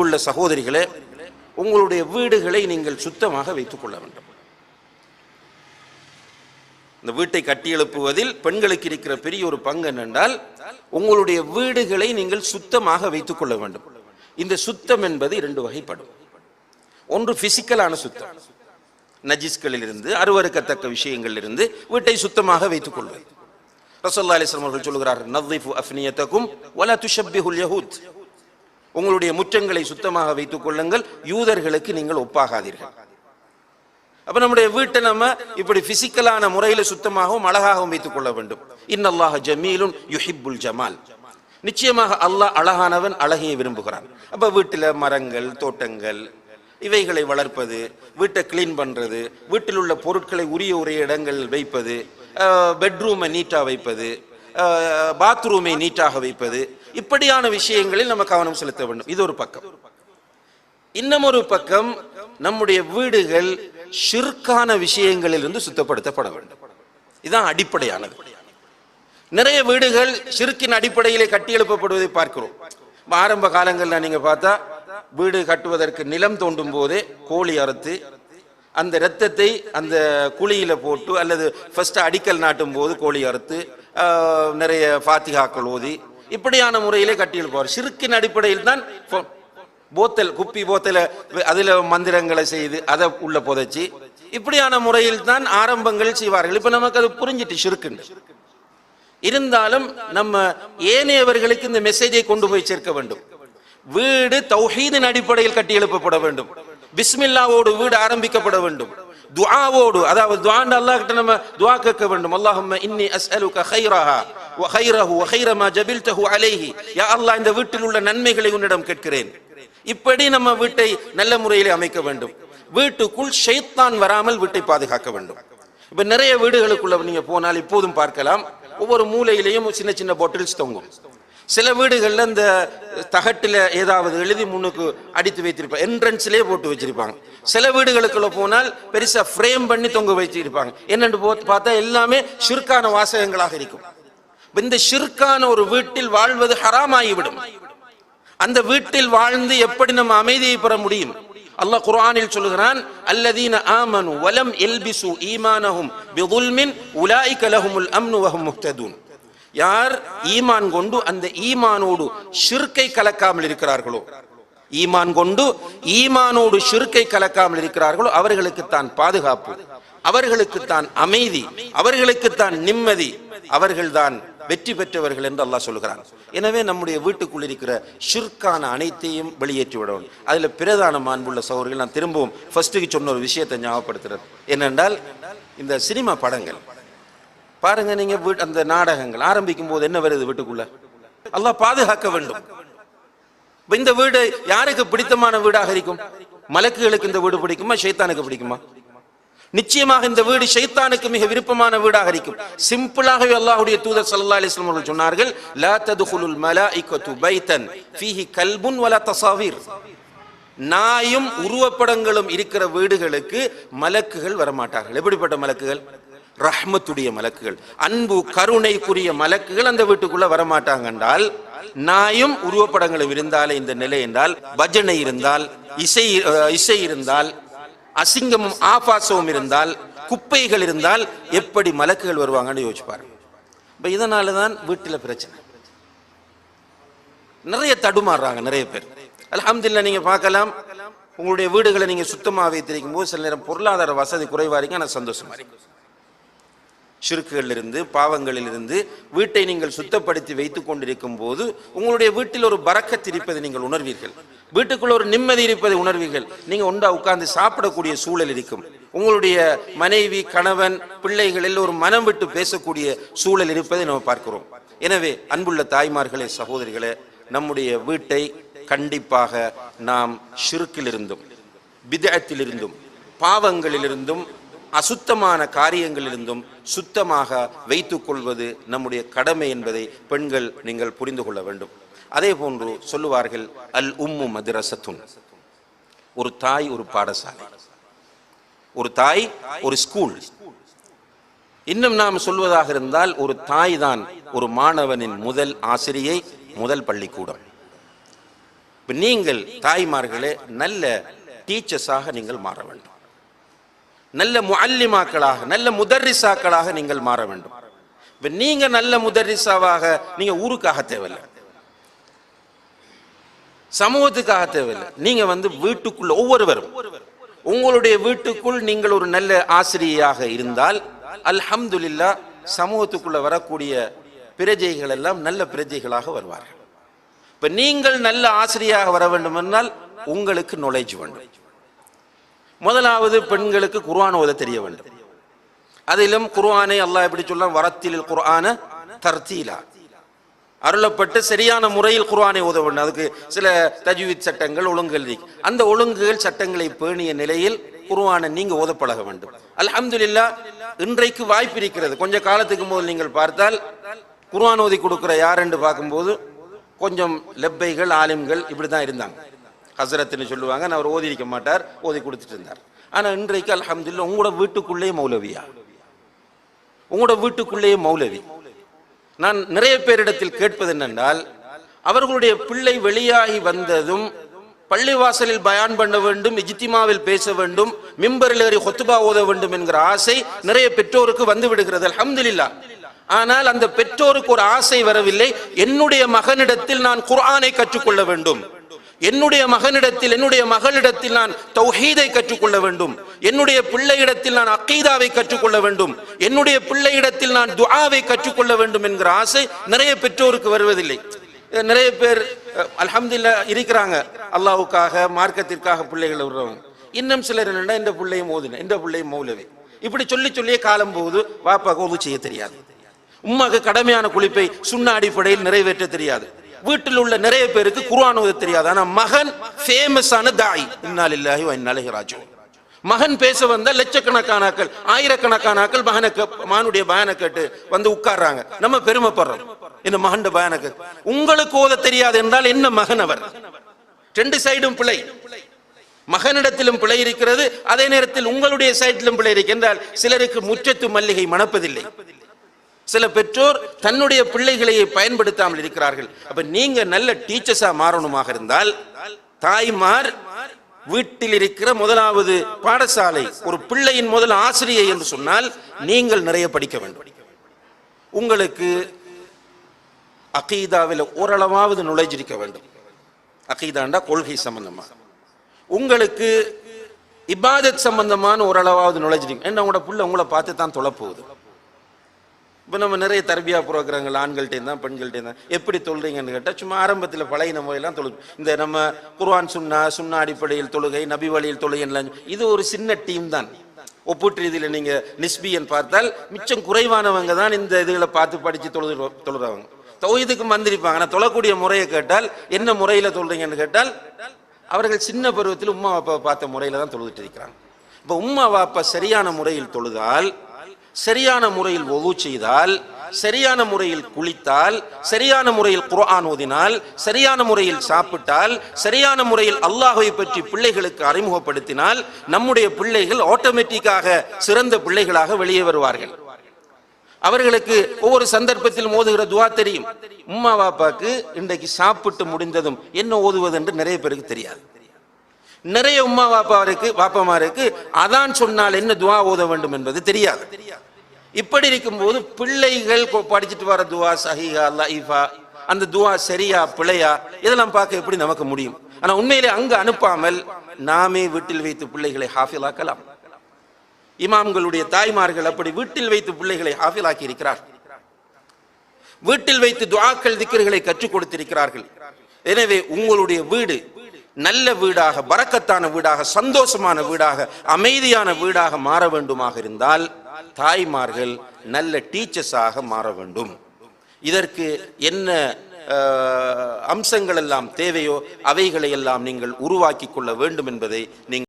அன்புள்ள சகோதரிகளே உங்களுடைய வீடுகளை நீங்கள் சுத்தமாக வைத்துக் கொள்ள வேண்டும். இந்த வீட்டை கட்டி எழுப்புவதில் பெண்களுக்கு இருக்கிற பெரிய ஒரு பங்கு என்னென்றால் உங்களுடைய வீடுகளை நீங்கள் சுத்தமாக வைத்துக் கொள்ள வேண்டும். இந்த சுத்தம் என்பது இரண்டு வகைப்படும். ஒன்று பிசிக்கலான சுத்தம். நஜிஸ்களில் இருந்து அருவறுக்கத்தக்க விஷயங்களில் இருந்து வீட்டை சுத்தமாக வைத்துக் கொள்வது. ரசோல்லா அலிஸ்லாம் அவர்கள் சொல்கிறார் நவ்விஃபு அஃப்னியத்தக்கும் வலா துஷப்பிஹுல் யஹூத். உங்களுடைய முற்றங்களை சுத்தமாக வைத்துக் கொள்ளுங்கள். யூதர்களுக்கு நீங்கள் ஒப்பாகாதீர்கள். அப்ப நம்முடைய வீட்டை நம்ம இப்படி பிசிக்கலான முறையில சுத்தமாகவும் அழகாகவும் வைத்துக் கொள்ள வேண்டும். இன்னல்லாஹ ஜமீலுன் யுஹிப்புல் ஜமால். நிச்சயமாக அல்லாஹ் அழகானவன் அழகையை விரும்புகிறான். அப்ப வீட்டில் மரங்கள் தோட்டங்கள் இவைகளை வளர்ப்பது வீட்டை கிளீன் பண்றது வீட்டில் உள்ள பொருட்களை உரிய உரிய இடங்கள் வைப்பது பெட்ரூமை நீட்டாக வைப்பது பாத்ரூமை நீட்டாக வைப்பது இப்படியான விஷயங்களில் நம்ம கவனம் செலுத்த வேண்டும். இது ஒரு பக்கம். இன்னும் ஒரு பக்கம் நம்முடைய வீடுகள் ஷிர்கான விஷயங்களிலிருந்து சுத்தப்படுத்தப்பட வேண்டும். இதுதான் அடிப்படையானது. நிறைய வீடுகள் ஷிர்கின் அடிப்படையிலே கட்டி எழுப்பப்படுவதை பார்க்கிறோம். ஆரம்ப காலங்களில் நீங்க பார்த்தா வீடு கட்டுவதற்கு நிலம் தோண்டும் போதே கோழி அறுத்து அந்த இரத்தத்தை அந்த குழியில போட்டு அல்லது ஃபர்ஸ்ட் அடிக்கல் நாட்டும் போது கோழி அறுத்து நிறைய ஃபாத்திகாக்கள் ஓதி இப்படியான முறையிலே கட்டி எழுப்புவார் சிறுக்கின் அடிப்படையில் தான் போத்தல் குப்பி போத்தல அதுல மந்திரங்களை செய்து அதை உள்ள புதைச்சி இப்படியான முறையில் தான் ஆரம்பங்கள் செய்வார்கள். இப்ப நமக்கு அது புரிஞ்சிட்டு சிறுக்குண்டு இருந்தாலும் நம்ம ஏனையவர்களுக்கு இந்த மெசேஜை கொண்டு போய் சேர்க்க வேண்டும். வீடு தௌஹீதின் அடிப்படையில் கட்டி எழுப்பப்பட வேண்டும். பிஸ்மில்லாவோடு வீடு ஆரம்பிக்கப்பட வேண்டும். துஆவோடு அதாவது துவாண்ட அல்லாஹ் கிட்ட நம்ம துவா கேட்க வேண்டும். அல்லாஹும்ம இன்னி அஸ்அலுக ஹைராஹா வ கைரஹு வ கைர ஜபில்தஹு அலைஹி யா அல்லாஹ் இந்த வீட்டில் உள்ள நன்மைகளை உன்னிடம் கேட்கிறேன். இப்படி நம்ம வீட்டை நல்ல முறையில் அமைக்க வேண்டும். வீட்டுக்குள் ஷைத்தான் வராமல் வீட்டை பாதுகாக்க வேண்டும். இப்ப நிறைய வீடுகளுக்குள்ள நீங்க போனால் இப்போதும் பார்க்கலாம். ஒவ்வொரு மூலையிலையும் சின்ன சின்ன பாட்டில்ஸ் தொங்கும். சில வீடுகள்ல இந்த தகட்டுல ஏதாவது எழுதி முன்னுக்கு அடித்து வைத்திருப்பாங்க என்ட்ரன்ஸ்லயே போட்டு வச்சிருப்பாங்க. சில வீடுகளுக்குள்ள போனால் பெருசா ஃப்ரேம் பண்ணி தொங்க வச்சிருப்பாங்க என்னென்று போ- பார்த்தா எல்லாமே ஷிர்கான வாசகங்களாக இருக்கும். இந்த ஷிர்கான ஒரு வீட்டில் வாழ்வது ஹராமாகிவிடும். அந்த வீட்டில் வாழ்ந்து எப்படி நம்ம அமைதியை பெற முடியும்? அல்லாஹ் குர்ஆனில் சொல்லுகிறான் அல்லதீன ஆமனு வலம் எல்பிசு ஈமானஹும் பிதுல்மின் உலாயிக லஹுமுல் அம்னு வஹும் முஹ்ததூன் யார் ஈமான் கொண்டு அந்த ஈமானோடு ஷிர்கை கலக்காமல் இருக்கிறார்களோ? ஈமான் கொண்டு ஈமானோடு ஷிர்கை கலக்காமல் இருக்கிறார்களோ? அவர்களுக்கு தான் பாதுகாப்பு அவர்களுக்கு தான் அமைதி அவர்களுக்கு தான் நிம்மதி அவர்கள்தான் வெற்றி பெற்றவர்கள் என்று அல்லாஹ் சொல்கிறான் எனவே நம்முடைய வீட்டுக்குள் இருக்கிற ஷிர்கான அனைத்தையும் வெளியேற்றி விடவும். அதுல பிரதான மாண்புள்ள சகோதரர்கள் நான் திரும்பவும் ஃபர்ஸ்ட்டுக்கு சொன்ன ஒரு விஷயத்தை ஞாபகப்படுத்துகிறேன் என்னென்றால் இந்த சினிமா படங்கள். பாருங்க நீங்க வீட் அந்த நாடகங்கள் ஆரம்பிக்கும் போது என்ன வருது வீட்டுக்குள்ள? அல்லாஹ் பாதுகாக்க வேண்டும். இந்த வீடு யாருக்கு பிடித்தமான வீடாக இருக்கும்? மலக்குகளுக்கு இந்த வீடு பிடிக்குமா ஷைத்தானுக்கு பிடிக்குமா? நிச்சயமாக இந்த வீடு ஷைத்தானுக்கு மிக விருப்பமான வீடாக இருக்கும். சிம்பிளாகவே அல்லாஹுடைய தூதர் சல்லா அலைஹி அவர்கள் சொன்னார்கள் லா ததுகுலுல் மலாயிகத்து பைத்தன் ஃபீஹி கல்புன் வலா தசாவீர். நாயும் உருவப்படங்களும் இருக்கிற வீடுகளுக்கு மலக்குகள் வரமாட்டார்கள். எப்படிப்பட்ட மலக்குகள்? ரஹ்மத்துடைய மலக்குகள். அன்பு கருணைக்குரிய மலக்குகள் அந்த வீட்டுக்குள்ள வரமாட்டாங்க என்றால் நாயும் உருவப்படங்களும் இருந்தாலே இந்த நிலை என்றால் பஜனை இருந்தால் இசை இசை இருந்தால் அசிங்கமும் ஆபாசமும் இருந்தால் குப்பைகள் இருந்தால் எப்படி மலக்குகள் வருவாங்கன்னு யோசிச்சு பாருங்க இதனால தான் வீட்டில் பிரச்சனை. நிறைய தடுமாறுறாங்க நிறைய பேர். அலமதுல்லா நீங்கள் பார்க்கலாம். உங்களுடைய வீடுகளை நீங்கள் சுத்தமாக வைத்திருக்கும் போது சில நேரம் பொருளாதார வசதி குறைவாக இருக்கு ஆனால் சந்தோஷமா இருக்கு. சுருக்குகளிலிருந்து பாவங்களிலிருந்து பாவங்களில் இருந்து வீட்டை நீங்கள் சுத்தப்படுத்தி வைத்துக் கொண்டிருக்கும் போது உங்களுடைய வீட்டில் ஒரு பறக்கத் இருப்பதை நீங்கள் உணர்வீர்கள். வீட்டுக்குள்ள ஒரு நிம்மதி இருப்பதை உணர்வீர்கள். நீங்க ஒன்றா உட்கார்ந்து சாப்பிடக்கூடிய சூழல் இருக்கும். உங்களுடைய மனைவி கணவன் பிள்ளைகளில் ஒரு மனம் விட்டு பேசக்கூடிய சூழல் இருப்பதை நம்ம பார்க்கிறோம். எனவே அன்புள்ள தாய்மார்களே சகோதரிகளே நம்முடைய வீட்டை கண்டிப்பாக நாம் சுருக்கிலிருந்தும் பிதத்திலிருந்தும் பாவங்களிலிருந்தும் அசுத்தமான காரியங்களிலிருந்தும் சுத்தமாக வைத்துக்கொள்வது நம்முடைய கடமை என்பதை பெண்கள் நீங்கள் புரிந்து கொள்ள வேண்டும். அதே போன்று சொல்லுவார்கள் அல் உம்மு மதுரசத்துன் ஒரு தாய் ஒரு பாடசாலை. ஒரு தாய் ஒரு ஸ்கூல். இன்னும் நாம் சொல்வதாக இருந்தால் ஒரு தாய் தான் ஒரு மாணவனின் முதல் ஆசிரியை முதல் பள்ளிக்கூடம். இப்போ நீங்கள் தாய்மார்களே நல்ல டீச்சர்ஸாக நீங்கள் மாற வேண்டும். நல்ல முஅல்லிமாக்களாக நல்ல முதர்ரிசாக்களாக நீங்கள் மாற வேண்டும். இப்ப நீங்க நல்ல முதர்ரிசாவாக நீங்க ஊருக்காக தேவையில்லை. சமூகத்துக்காக தேவையில்லை. நீங்க வந்து வீட்டுக்குள்ள ஒவ்வொருவரும் உங்களுடைய வீட்டுக்குள் நீங்கள் ஒரு நல்ல ஆசிரியையாக இருந்தால் அல்ஹம்துலில்லாஹ் சமூகத்துக்குள்ள வரக்கூடிய பிரஜைகள் எல்லாம் நல்ல பிரஜைகளாக வருவார்கள். இப்ப நீங்கள் நல்ல ஆசிரியாக வர வேண்டும் என்றால் உங்களுக்கு நுழைஞ்சு வேண்டும். முதலாவது பெண்களுக்கு குர்ஆன் ஓத தெரிய வேண்டும். அதிலும் குர்ஆனை அல்லாஹ் எப்படி சொல்றான்? வரத்தில் குர்ஆன தர்த்தீலா அருளப்பட்டு சரியான முறையில் குர்ஆனை ஓத வேண்டும். அதுக்கு சில தஜ்வீத் சட்டங்கள் ஒழுங்குகள் அந்த ஒழுங்குகள் சட்டங்களை பேணிய நிலையில் குர்ஆனை நீங்க ஓத பழக வேண்டும். அல்ஹம்துலில்லா இன்றைக்கு வாய்ப்பு இருக்கிறது. கொஞ்ச காலத்துக்கு முதல் நீங்கள் பார்த்தால் குர்ஆன் ஓதி கொடுக்கிற யார் என்று பார்க்கும்போது கொஞ்சம் லெப்பைகள் ஆலிம்கள் இப்படி தான் இருந்தாங்க. ஹசரத்துன்னு சொல்லுவாங்க. நான் அவர் ஓதி இருக்க மாட்டார். ஓதி கொடுத்துட்டு இருந்தார். ஆனால் இன்றைக்கு அல்ஹம்துலில்லாஹ் உங்களோட வீட்டுக்குள்ளேயே மௌலவியா? உங்களோட வீட்டுக்குள்ளேயே மௌலவி. நான் நிறைய பேரிடத்தில் கேட்பது என்னென்றால் அவர்களுடைய பிள்ளை வெளியாகி வந்ததும் பள்ளிவாசலில் பயான் பண்ண வேண்டும் இஜித்திமாவில் பேச வேண்டும் மிம்பரில் ஏறி ஹொத்துபா ஓத வேண்டும் என்கிற ஆசை நிறைய பெற்றோருக்கு வந்து விடுகிறது. அலமதுல்லா ஆனால் அந்த பெற்றோருக்கு ஒரு ஆசை வரவில்லை. என்னுடைய மகனிடத்தில் நான் குர்ஆனை கற்றுக்கொள்ள வேண்டும். என்னுடைய மகனிடத்தில் என்னுடைய மகளிடத்தில் நான் தௌஹீதை கற்றுக்கொள்ள வேண்டும். என்னுடைய பிள்ளையிடத்தில் நான் அக்கீதாவை கற்றுக்கொள்ள வேண்டும். என்னுடைய பிள்ளையிடத்தில் நான் துஆவை கற்றுக்கொள்ள வேண்டும் என்கிற ஆசை நிறைய பெற்றோருக்கு வருவதில்லை. நிறைய பேர் அலமதுல்லா இருக்கிறாங்க. அல்லாவுக்காக மார்க்கத்திற்காக பிள்ளைகளை விடுறவங்க. இன்னும் சிலர் என்னென்னா இந்த பிள்ளையும் ஓதுன இந்த பிள்ளையும் மௌலவி. இப்படி சொல்லி சொல்லியே காலம் போகுது வாப்பாக்கு ஒது செய்ய தெரியாது. உம்மாக்கு கடமையான குளிப்பை சுண்ண அடிப்படையில் நிறைவேற்ற தெரியாது. வீட்டில் உள்ள நிறைய பேருக்கு குர்ஆன் ஓத தெரியாது. ஆனா மகன் ஃபேமஸான தாய். இன்னாலில்லாஹி வ இன்னா ராஜிஊன். மகன் பேச வந்த லட்சக்கணக்கான ஆக்கள் ஆயிரக்கணக்கான ஆக்கள் மகனை மானுடைய மகனுடைய பயானை கேட்டு வந்து உட்கார்றாங்க. நம்ம பெருமைப்படுறோம். இந்த மகன் பயானை உங்களுக்கு ஓத தெரியாது என்றால் என்ன மகன் அவர்? ரெண்டு சைடும் பிழை. மகனிடத்திலும் பிழை இருக்கிறது அதே நேரத்தில் உங்களுடைய சைட்டிலும் பிழை இருக்கின்றால் சிலருக்கு முற்றத்து மல்லிகை மணப்பதில்லை. சில பெற்றோர் தன்னுடைய பிள்ளைகளையே பயன்படுத்தாமல் இருக்கிறார்கள். அப்ப நீங்க நல்ல டீச்சர்ஸா மாறணுமாக இருந்தால் தாய்மார் வீட்டில் இருக்கிற முதலாவது பாடசாலை ஒரு பிள்ளையின் முதல் ஆசிரியை என்று சொன்னால் நீங்கள் நிறைய படிக்க வேண்டும். உங்களுக்கு அகீதாவில் ஓரளவாவது நுழைஞ்சிருக்க வேண்டும். அகீதாண்டா கொள்கை சம்பந்தமா. உங்களுக்கு இபாதத் சம்பந்தமான ஓரளவாவது நுழைஞ்சிருக்கும் ஏன்னா உங்களோட புள்ள உங்களை பார்த்து தான் தொலைப்போகுது இப்போ நம்ம நிறைய தர்பியா புரோகிரங்கள் ஆண்கள்கிட்ட தான் பெண்கள்கிட்ட தான். எப்படி தொழுறீங்கன்னு கேட்டால் சும்மா ஆரம்பத்தில் பழைய முறையெல்லாம் தொழு இந்த நம்ம குர்வான் சுன்னா சுன்னா அடிப்படையில் தொழுகை நபி வழியில் தொழுகைலாம் இது ஒரு சின்ன டீம் தான். ஒப்பீட்டு ரீதியில் நீங்கள் நிஸ்பியன் பார்த்தால் மிச்சம் குறைவானவங்க தான் இந்த இதுகளை பார்த்து படித்து தொழுது தொழுறவங்க. தொகுதிக்கு வந்திருப்பாங்க. ஆனால் தொழக்கூடிய முறையை கேட்டால் என்ன முறையில் தொழுறீங்கன்னு கேட்டால் அவர்கள் சின்ன பருவத்தில் உம்மா வாப்பா பார்த்த முறையில் தான் தொழுதுட்டு இருக்கிறாங்க. இப்போ உம்மா வாப்பா சரியான முறையில் தொழுதால் சரியான முறையில் ஒவு செய்தால் சரியான முறையில் குளித்தால் சரியான முறையில் குர்ஆன் ஓதினால் சரியான முறையில் சாப்பிட்டால் சரியான முறையில் அல்லாஹை பற்றி பிள்ளைகளுக்கு அறிமுகப்படுத்தினால் நம்முடைய பிள்ளைகள் ஆட்டோமேட்டிக்காக சிறந்த பிள்ளைகளாக வெளியே வருவார்கள். அவர்களுக்கு ஒவ்வொரு சந்தர்ப்பத்தில் மோதுகிற துவா தெரியும். உம்மா பாப்பாக்கு இன்றைக்கு சாப்பிட்டு முடிந்ததும் என்ன ஓதுவது என்று நிறைய பேருக்கு தெரியாது. நிறைய உம்மா வாப்பாருக்கு வாப்பமாருக்கு அதான் சொன்னால் என்ன துவா ஓத வேண்டும் என்பது தெரியாது. இப்படி இருக்கும்போது பிள்ளைகள் படிச்சுட்டு வர துவா சஹிஹா லைஃபா அந்த துவா சரியா பிழையா இதெல்லாம் பார்க்க எப்படி நமக்கு முடியும்? ஆனா உண்மையிலே அங்கு அனுப்பாமல் நாமே வீட்டில் வைத்து பிள்ளைகளை ஹாஃபிலாக்கலாம். இமாம்களுடைய தாய்மார்கள் அப்படி வீட்டில் வைத்து பிள்ளைகளை ஹாஃபிலாக்கி இருக்கிறார் வீட்டில் வைத்து துவாக்கள் திக்கர்களை கற்றுக் கொடுத்திருக்கிறார்கள். எனவே உங்களுடைய வீடு நல்ல வீடாக பறக்கத்தான வீடாக சந்தோஷமான வீடாக அமைதியான வீடாக மாற வேண்டுமாக இருந்தால் தாய்மார்கள் நல்ல டீச்சர்ஸாக மாற வேண்டும். இதற்கு என்ன அம்சங்கள் எல்லாம் தேவையோ அவைகளை எல்லாம் நீங்கள் உருவாக்கி கொள்ள வேண்டும் என்பதை நீங்கள்